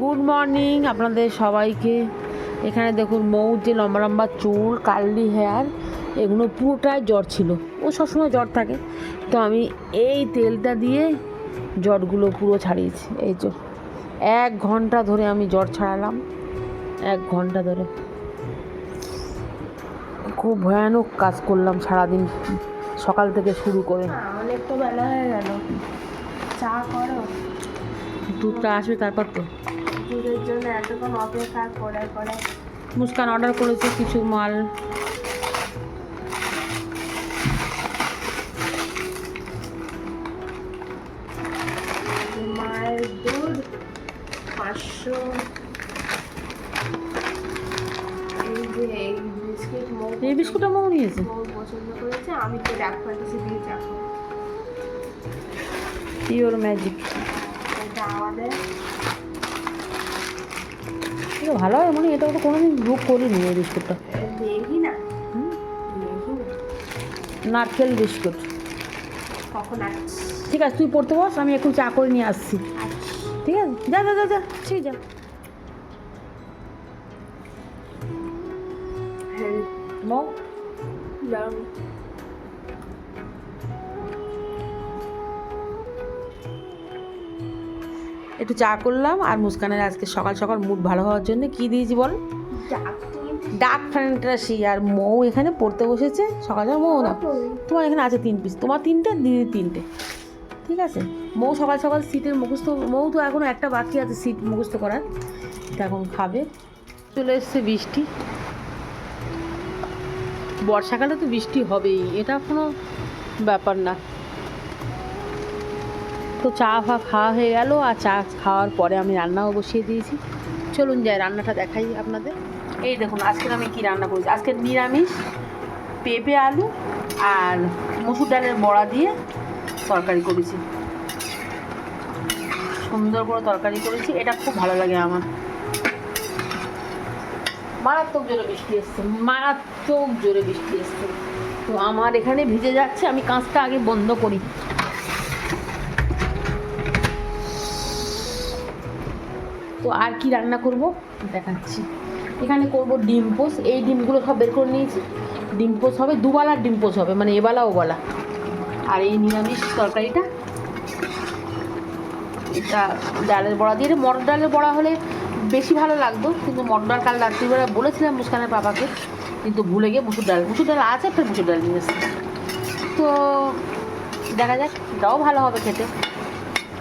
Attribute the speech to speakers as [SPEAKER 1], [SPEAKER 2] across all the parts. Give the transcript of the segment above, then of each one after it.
[SPEAKER 1] Good morning আপনাদের সবাইকে। এখানে দেখুন মৌ যে লম্বা লম্বা চুল, কার্লি হেয়ার, এগুলো পুরোটাই জ্বর ছিল। ও সবসময় জ্বর থাকে। তো আমি এই তেলটা দিয়ে জ্বরগুলো পুরো ছাড়িয়েছি। এই যে এক ঘণ্টা ধরে আমি জ্বর ছাড়ালাম। এক ঘণ্টা ধরে। খুব ভয়ানক কাজ করলাম সারাদিন। সকাল থেকে শুরু করে।
[SPEAKER 2] অনেক তো বেলা হয়ে গেল। চা করো।
[SPEAKER 1] দুধটা আসবে তারপর তো।
[SPEAKER 2] দুধের জন্য এতক্ষণ অপেক্ষা করে করে।
[SPEAKER 1] মুস্কান অর্ডার করেছে কিছু মাল।
[SPEAKER 2] এই
[SPEAKER 1] বিস্কুটটা মৌ নিয়েছে।
[SPEAKER 2] পছন্দ করেছে আমি তো ডাক ফ্যান্টাসি দিয়ে যাব
[SPEAKER 1] পিওর ম্যাজিক
[SPEAKER 2] এটা আমাদের।
[SPEAKER 1] এটা ভালো হয় মানে এটা তো কোনোদিন বুক করিনি এই বিস্কুটটা।
[SPEAKER 2] দেখি না?
[SPEAKER 1] নারকেল বিস্কুট।
[SPEAKER 2] কখন
[SPEAKER 1] ঠিক আছে তুই পড়তে বস আমি একটু চা করে নিয়ে আসছি।
[SPEAKER 2] আসছি
[SPEAKER 1] ঠিক আছে? যা যা যা যা ঠিক যা।
[SPEAKER 2] হ্যাঁ।
[SPEAKER 1] মৌ
[SPEAKER 2] দারুণ
[SPEAKER 1] একটু চা করলাম আর মুস্কানের আজকে সকাল সকাল মুড ভালো হওয়ার জন্য কি দিয়েছি বল?
[SPEAKER 2] ডাক
[SPEAKER 1] ডাক ফ্যান্টাসি আর মৌ এখানে পড়তে বসেছে। সকাল সকাল মৌ না। তোমার এখানে আছে তিন পিস তোমার তিনটে দিদির তিনটে। ঠিক আছে? মৌ সকাল সকাল সিটের মুখস্থ মৌ তো এখনও একটা বাকি আছে সিট মুখস্থ করার। এটা এখন খাবে। চলে এসছে বৃষ্টি। বর্ষাকালে তো বৃষ্টি হবেই, এটা কোনো ব্যাপার না। তো চা ফা খাওয়া হয়ে গেল, আর চা খাওয়ার পরে আমি রান্নাও বসিয়ে দিয়েছি। চলুন যাই, রান্নাটা দেখাই আপনাদের। এই দেখুন, আজকে আমি কি রান্না করেছি? আজকে নিরামিষ, পেঁপে, আলু আর মসুর ডালের বড়া দিয়ে তরকারি করেছি। সুন্দর করে তরকারি করেছি, এটা খুব ভালো লাগে আমার। মারাত্মক জোরে বৃষ্টি এসছে, মারাত্মক জোরে বৃষ্টি এসছে। তো আমার এখানে ভিজে যাচ্ছে, আমি কাঁচটা আগে বন্ধ করি। তো আর কি রান্না করব? দেখাচ্ছি। এখানে করব ডিম পোস, এই ডিমগুলো সব বের করে নিয়েছি। ডিম পোস হবে, দুবেলার ডিম পোস হবে মানে এবেলা ওবেলা। আর এই নিরামিষ তরকারিটা, এটা ডালের বড়া দিয়ে, মটর ডালের বড়া হলে বেশি ভালো লাগতো কিন্তু মটর ডাল কাল রাত্রিবেলা বলেছিলাম মুস্কানের বাবাকে কিন্তু ভুলে গিয়ে মুসুর ডাল মুসুর ডাল আছে একটা মুসুর ডাল নিয়ে এসেছি। তো দেখা যাক এটাও ভালো হবে খেতে।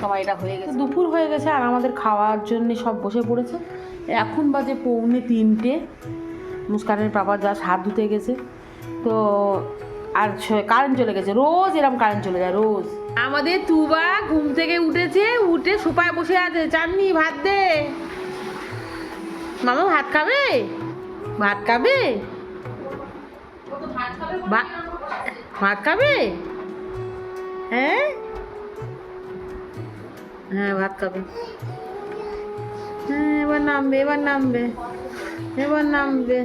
[SPEAKER 1] সবাই এটা হয়ে গেছে। দুপুর হয়ে গেছে আর আমাদের খাওয়ার জন্য সব বসে পড়েছে। এখন বাজে পৌনে তিনটে। মুস্কানের বাবা যা হাত ধুতে গেছে। তো আর কারেন্ট চলে গেছে। রোজ এরকম কারেন্ট চলে যায় রোজ। আমাদের তুবা ঘুম থেকে উঠেছে উঠে সোপায় বসে আছে। চাননি ভাত দে। মামা ভাত খাবে? ভাত খাবে? ভাত খাবে? হ্যাঁ? হ্যাঁ ভাত খাবে। হ্যাঁ এবার নামবে এবার নামবে এবার নামবে।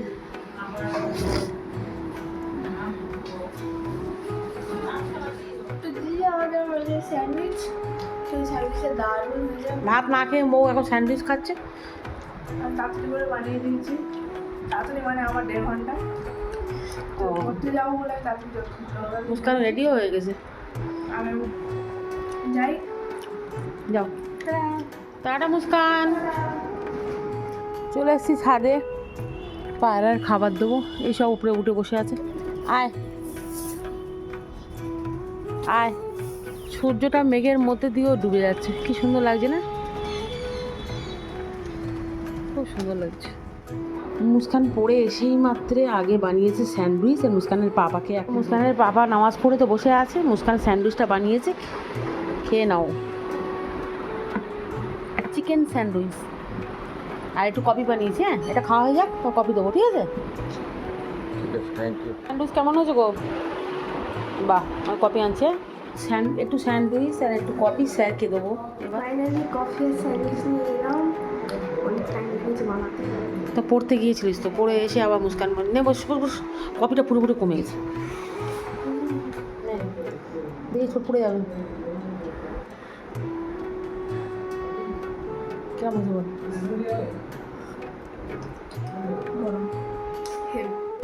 [SPEAKER 2] স্যান্ডউইচ সেই স্যান্ডউইচটা দারুণ
[SPEAKER 1] ভাত না খেয়ে বউ এখন স্যান্ডউইচ খাচ্ছে?
[SPEAKER 2] আমি তাড়াতাড়ি করে বানিয়ে দিয়েছি। তাড়াতাড়ি মানে আমার দেড় ঘণ্টা। তো ঘুরতে যাব বলে তাড়াতাড়ি
[SPEAKER 1] মুস্কান রেডিও হয়ে গেছে।
[SPEAKER 2] আমি যাই।
[SPEAKER 1] যাও। টাটা মুস্কান। চলে এসেছি ছাদে। পায়রার খাবার দেবো। এইসব উপরে উঠে বসে আছে। আয়। আয়। সূর্যটা মেঘের মধ্যে দিয়েও ডুবে যাচ্ছে। কি সুন্দর লাগছে না? সুন্দর লাগছে। মুস্কান পড়ে এসেই মাত্রে আগে বানিয়েছে স্যান্ডউইচ আর মুস্কানের পাপাকে এক মুস্কানের পাপা নামাজ পড়ে তো বসে আছে মুস্কান স্যান্ডউইচটা বানিয়েছে। খেয়ে নাও। Chicken sandwich. আর একটু কফি বানিয়েছি হ্যাঁ? এটা খাওয়া হয়ে যাক তো কফি দেবো ঠিক আছে? স্যান্ডউইচ কেমন হয়েছে গো? বাহ আমার কফি আনছে? স্যান্ড একটু স্যান্ডউইচ আর একটু কফি স্যারকে দেবো। এবার
[SPEAKER 2] ফাইনালি কফি আর স্যান্ডউইচ নিয়ে এলাম।
[SPEAKER 1] তো পড়তে গিয়েছিলিস তো পড়ে এসে আবার মুস্কান বলে, নে বস বস, কফিটা পুরোপুরি কমে গেছে। নে, দেখি ছোট পড়ে যাবে।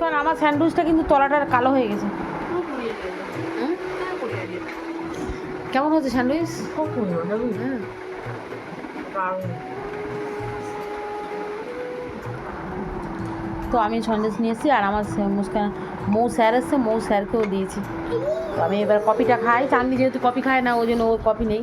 [SPEAKER 1] কারণ আমার স্যান্ডউইচটা কিন্তু তলাটা কালো হয়ে গেছে। কেমন হয়েছে স্যান্ডউইচ? হুম তো আমি সন্দেশ নিয়েছি আর আমার মুস্কান মৌ স্যার এসছে, মৌ স্যারকেও দিয়েছি। তো আমি এবার কপিটা খাই। চাঁদনি যেহেতু কপি খায় না, ওই জন্য ওর কপি নেই।